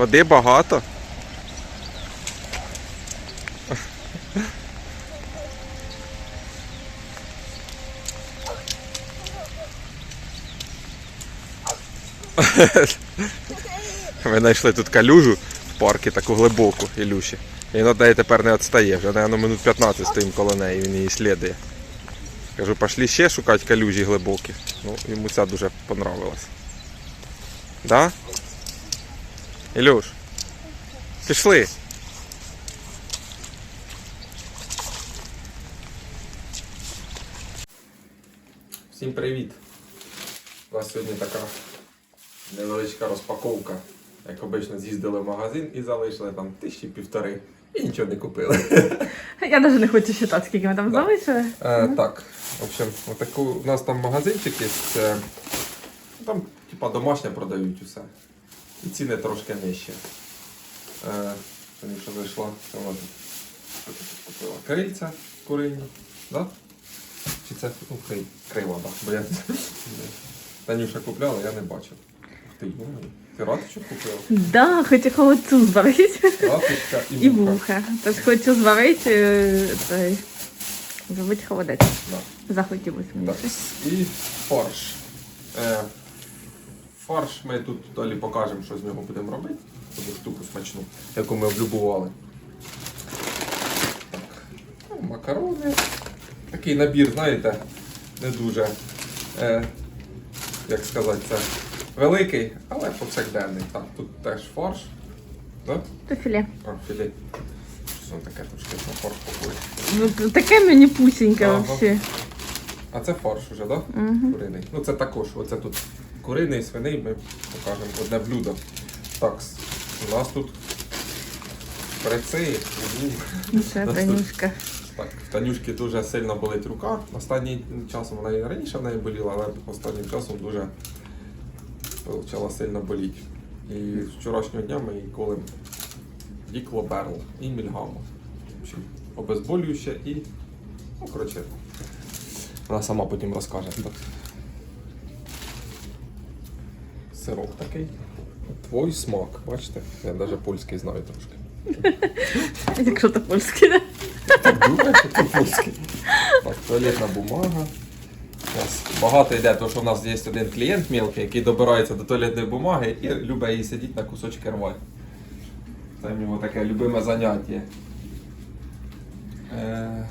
Води багато. Ми знайшли тут калюжу в парку таку глибоку, Ілюші. І від неї тепер не відстає. Вже, напевно, минут 15 стоїмо коло неї, він її слідує. Кажу, пішли ще шукати калюжі глибокі. Ну, йому ця дуже понравилась. Да? Ілюш, пішли. Всім привіт! У нас сьогодні така невеличка розпаковка. Як обично, з'їздили в магазин і залишили там тисячі півтори і нічого не купили. Я навіть не хочу считати, скільки ми там Да. залишили. Е, так, в общем, отаку, у нас там магазинчик є, це, там типа домашнє продають усе. І ціни трошки нижчі. Е, зайшла, що тут купила крильця курині. Да? Чи це ну, крий, крила, да. Бо я Танюша купляла, я не бачив. Ти, ти ратичок купила? Да, хочу холодцю зварити. Ратичка і, І вуха. вуха. Тож хочу зварити цей. Зробити холодець. Да. Захотілося. Так. І фарш. Е, фарш ми тут далі покажемо, що з нього будемо робити. Таку штуку смачну, яку ми облюбували. Так. Ну, макарони. Такий набір, знаєте, не дуже, е, як сказати, це великий, але повсякденний. Так, тут теж фарш. Да? Філе. А, філе. Що таке трошки на фарш похоже. Ну, таке мені пусіньке Ага. взагалі. А це фарш уже, так? Да? Угу. Ну це також, оце тут куриний, свиний, ми покажемо одне блюдо. Так, у нас тут Танюшка. Так, в Танюшки дуже сильно болить рука. Останнім часом вона і раніше в неї боліла, але останнім часом дуже почала сильно боліти. І з вчорашнього дня ми їй колимо діклоберл і мільгаму. В обезболююче і. Ну, коротше, вона сама потім розкаже. Так. Сирок такий. Твой смак, бачите? Я навіть польський знаю трошки. Якщо то польське, да? Так думаю, що це польський. Так, туалетна бумага. У нас багато йде, тому що у нас є один клієнт мілкий, який добирається до туалетної бумаги і любить її сидіти на кусочки рвати. Це в нього таке любиме заняття. Е,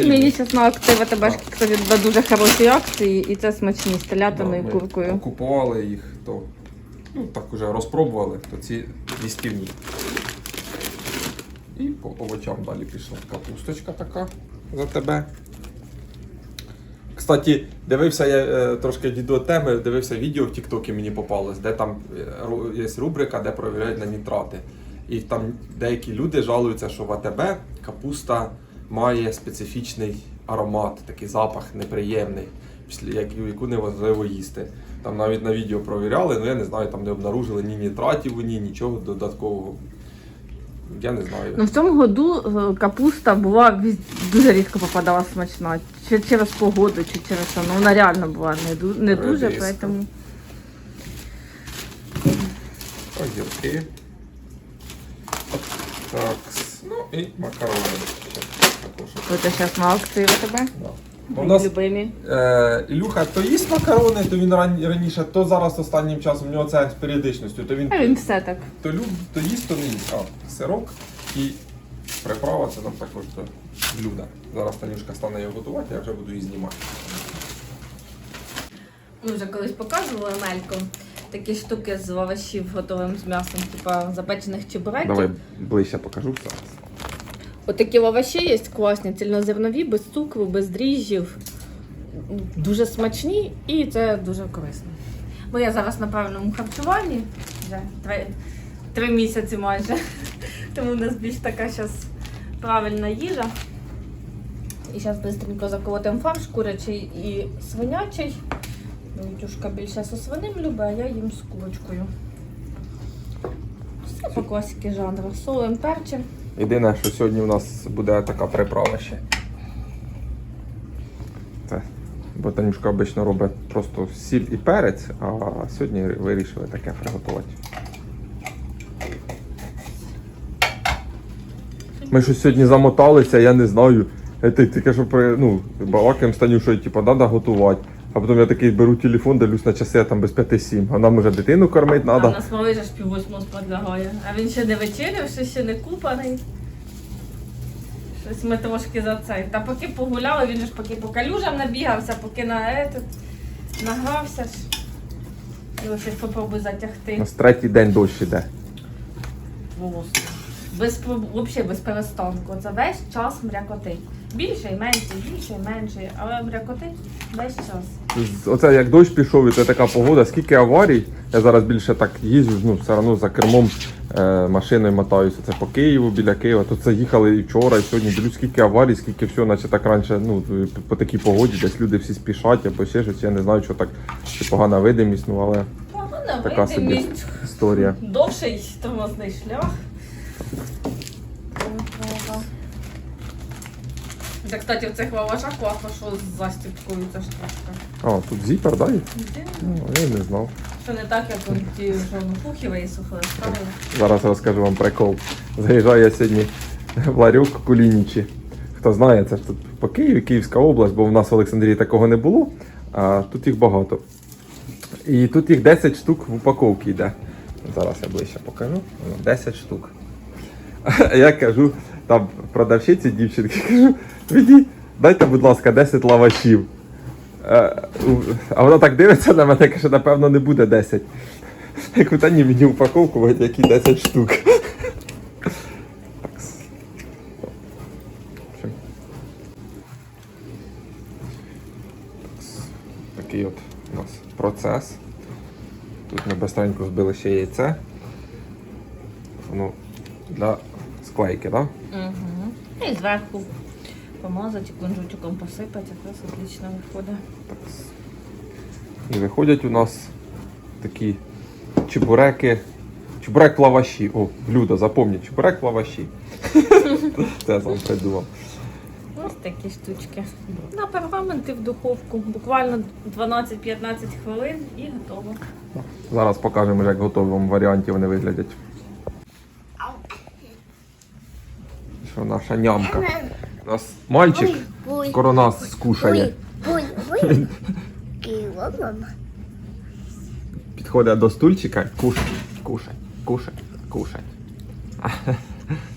Мені зараз на акції ВТБ кстати, на дуже хороші акції, і це смачні з телятиною да, і куркою. Купували їх, то ну, так уже розпробували, то ці їстівні. І по овочам далі пішла капусточка така за тебе. Кстати, дивився я е, трошки відео теми, дивився відео в Тіктокі мені попалось, де там е, є рубрика, де перевіряють на нітрати. І там деякі люди жалуються, що в АТБ капуста має специфічний аромат, такий запах неприємний, після як- яку неможливо їсти. Там навіть на відео провіряли, ну я не знаю, там не обнаружили ні нітратів, ні нічого додаткового. Я не знаю. Ну в цьому году е, капуста була дуже рідко попадала смачна. Чи через погоду, чи через що. Ну вона реально була не, не дуже, поэтому. Огірки. Так, ну і макарони. Також. Це зараз на акції. У нас Любимі. е, Ілюха то їсть макарони, то він ран- раніше, то зараз останнім часом у нього це з періодичністю, то він А він все так. то люб, то їсть, то не їсть. А, сирок і приправа це нам також до блюда. Зараз Танюшка стане його готувати, я вже буду її знімати. Ми вже колись показували Мельку. Такі штуки з овочів готовим з м'ясом, типа запечених чебуреків. ближче покажу зараз. Отакі овочі є класні, цільнозернові, без цукру, без дріжджів. Дуже смачні і це дуже корисно. Бо я зараз на правильному харчуванні вже три, три місяці майже. Тому у нас більш така зараз правильна їжа. І зараз швидко заколотимо фарш курячий і свинячий. Вітюшка більше зі свиним любить, а я їм з курочкою. Все по класіки жанру. Солим, перчим. Єдине, що сьогодні у нас буде така приправа ще. Це Бо Танюшка обично робить просто сіль і перець, а сьогодні вирішили таке приготувати. Ми щось сьогодні замоталися, я не знаю. Ти- тільки що при, ну, балакаємо з Танюшою, типу, треба готувати. А потім я такий беру телефон, дивлюсь на часи, а там без 5-7. А нам уже дитину кормити треба. в нас малий же ж пів восьмого спать лягає. А він ще не вечеряв, ще ще не купаний. Щось ми трошки за цей. Та поки погуляли, він же ж поки по калюжам набігався, поки на етот награвся ж. Його щось попробуй У затягти. нас третій день дощ іде. Волосся. Без, взагалі без перестанку. Це весь час мрякотить. Більше і менше, більше і менше, але мрякотить весь час. Оце як дощ пішов, і це така погода, скільки аварій. Я зараз більше так їжджу, ну все одно за кермом е, машиною мотаюся. Це по Києву, біля Києва. Тут це їхали і вчора, і сьогодні. Дивлюсь, скільки аварій, скільки всього, наче так раніше, ну по- такій погоді, десь люди всі спішать або ще щось. Я не знаю, що так чи погана видимість, ну але Погана така собі видимість. історія. Довший тормозний шлях. Так, кстати, в цих лавашах класно, що з застіпкою ця штучка. А, тут зіпер, да? є? Ну, я не знав. Що не так, як он ті, що на пухи ставили. Зараз розкажу вам прикол. Заїжджаю я сьогодні в ларюк Кулінічі. Хто знає, це ж тут по Києві, Київська область, бо в нас в Олександрії такого не було, а тут їх багато. І тут їх 10 штук в упаковці йде. Зараз я ближче покажу. 10 штук. Я кажу, там продавщиці дівчинки, кажу, віді, дайте, будь ласка, 10 лавашів. Е, А вона так дивиться на мене, каже, напевно, не буде 10. Я кажу, та ні, мені упаковку, які 10 штук. Такий от у нас процес. Тут ми безстренько збили ще яйце. Воно для склейки, так? Да? Угу. І зверху помазати, кунжутиком посипати, якраз отлично виходить. І виходять у нас такі чебуреки. Чебурек лаваші. О, блюдо, запомніть, чебурек лаваші. Це я сам придумав. Ось такі штучки. На пергамент і в духовку. Буквально 12-15 хвилин і готово. Зараз покажемо, як в готовому варіанті вони виглядять. Що наша нямка. У нас мальчик скоро нас скушає. Мама. Підходить до стульчика, кушай, кушай, кушай, кушай.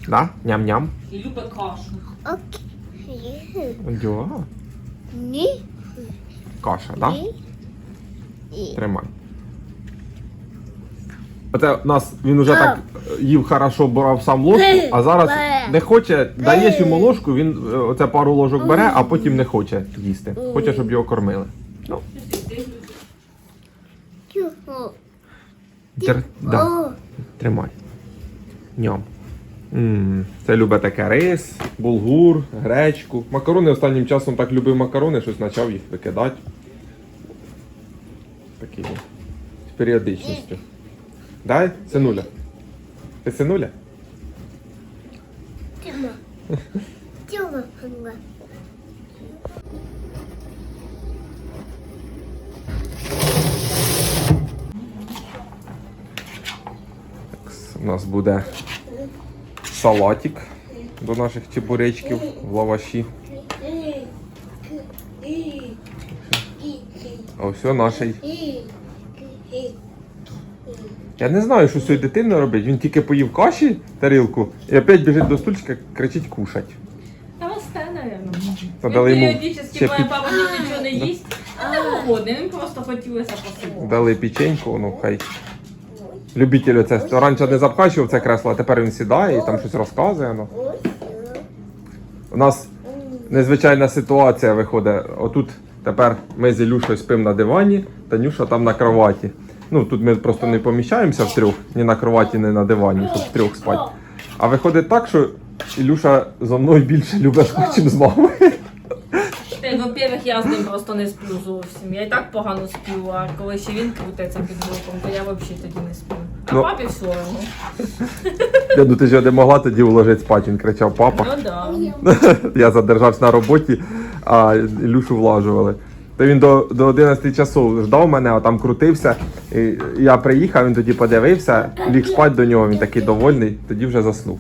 Да? Ням-ням. І любить кашу. Окей. Ні. каша, да? Ні. Тримай. Оце нас він уже так е, їв хорошо, брав сам ложку, а зараз не хоче, даєш йому ложку, він е, оце пару ложок бере, а потім не хоче їсти. Хоче, щоб його кормили. Ну, тер, да, тримай. Ням. м Це любить таке рис, булгур, гречку. Макарони останнім часом так любив макарони, щось почав їх викидати. Такі з періодичністю. Дай, синуля. Ти синуля? Тьома. Тьома. У нас буде салатик до наших чебуречків в лаваші. А ось наш. Я не знаю, що з цією дитиною робить. Він тільки поїв каші, тарілку, і опять біжить до стульчика, кричить кушать. Та росте, напевно. Та дали йому періодично, ще моя під- папа нічого не їсть. А не голодний, він просто хотілося посипати. Дали печеньку, ну хай. Любитель оце. То раніше не запхачував це кресло, а тепер він сідає і там щось розказує. Ну. У нас незвичайна ситуація виходить. Отут тепер ми з Ілюшою спимо на дивані, Танюша там на кроваті. Ну тут ми просто не поміщаємося втрьох, ні на кроваті, ні на дивані, щоб втрьох спати. А виходить так, що Ілюша зо мною більше любить спати, ніж з мамою. Во-первых, я з ним просто не сплю зовсім. Я і так погано сплю, а коли ще він крутиться під боком, то я взагалі тоді не сплю. А Ну. папі все одно. Я ну ти ж його не могла тоді уложити спати, він кричав папа. Ну да. Я задержався на роботі, а Ілюшу влажували. То він до, до 11 часу ждав мене, а там крутився. І я приїхав, він тоді подивився, ліг спати до нього, він такий довольний, тоді вже заснув.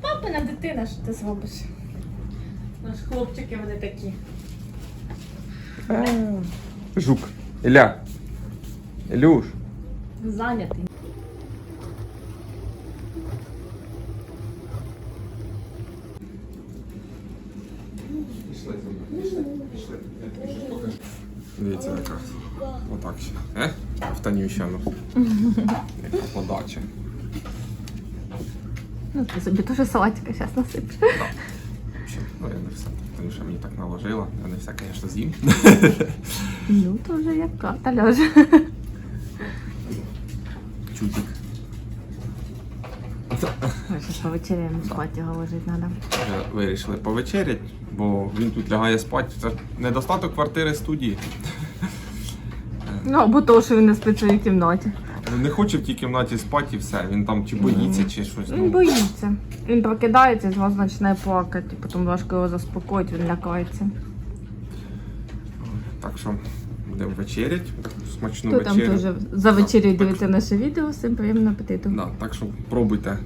Папина дитина, що ти зробиш? Наш хлопчики вони такі. Жук. Ілля. Ілюш. Зайнятий. Пішли, пішли, пішли. Дивіться, яка. Отак ще. Е? Автонюща, ну. Яка подача. Ну, ти собі теж салатика зараз насипеш. Да. В общем, ну я не все. Танюша мені так наложила. Я не все, звісно, з'їм. Ну, то вже як карта ляже. Чутик. Ми зараз повечеряємо спати його ложити треба. Вже вирішили повечерять, бо він тут лягає спати. Це недостаток квартири студії. Ну, або то, що він не спить в своїй кімнаті. Ну, Не хоче в тій кімнаті спати і все. Він там чи боїться, чи щось. Він Ну, боїться. Він прокидається і зразу починає плакати, потім важко його заспокоїти, він лякається. так що будемо вечерять. Смачну Хто там вечерю. теж за вечерю дивиться наше відео, всім приємного апетиту. Да, так що пробуйте.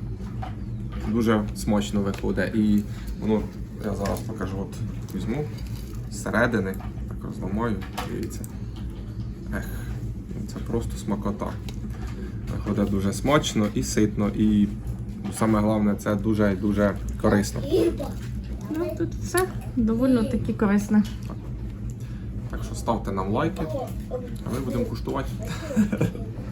Дуже смачно виходить. І воно, я зараз покажу, от візьму зсередини, так розламаю, дивіться. Ех, це просто смакота. Виходить дуже смачно і ситно, і саме головне, це дуже дуже корисно. Ну, тут все доволі таки корисне. Так що ставте нам лайки, а ми будемо куштувати.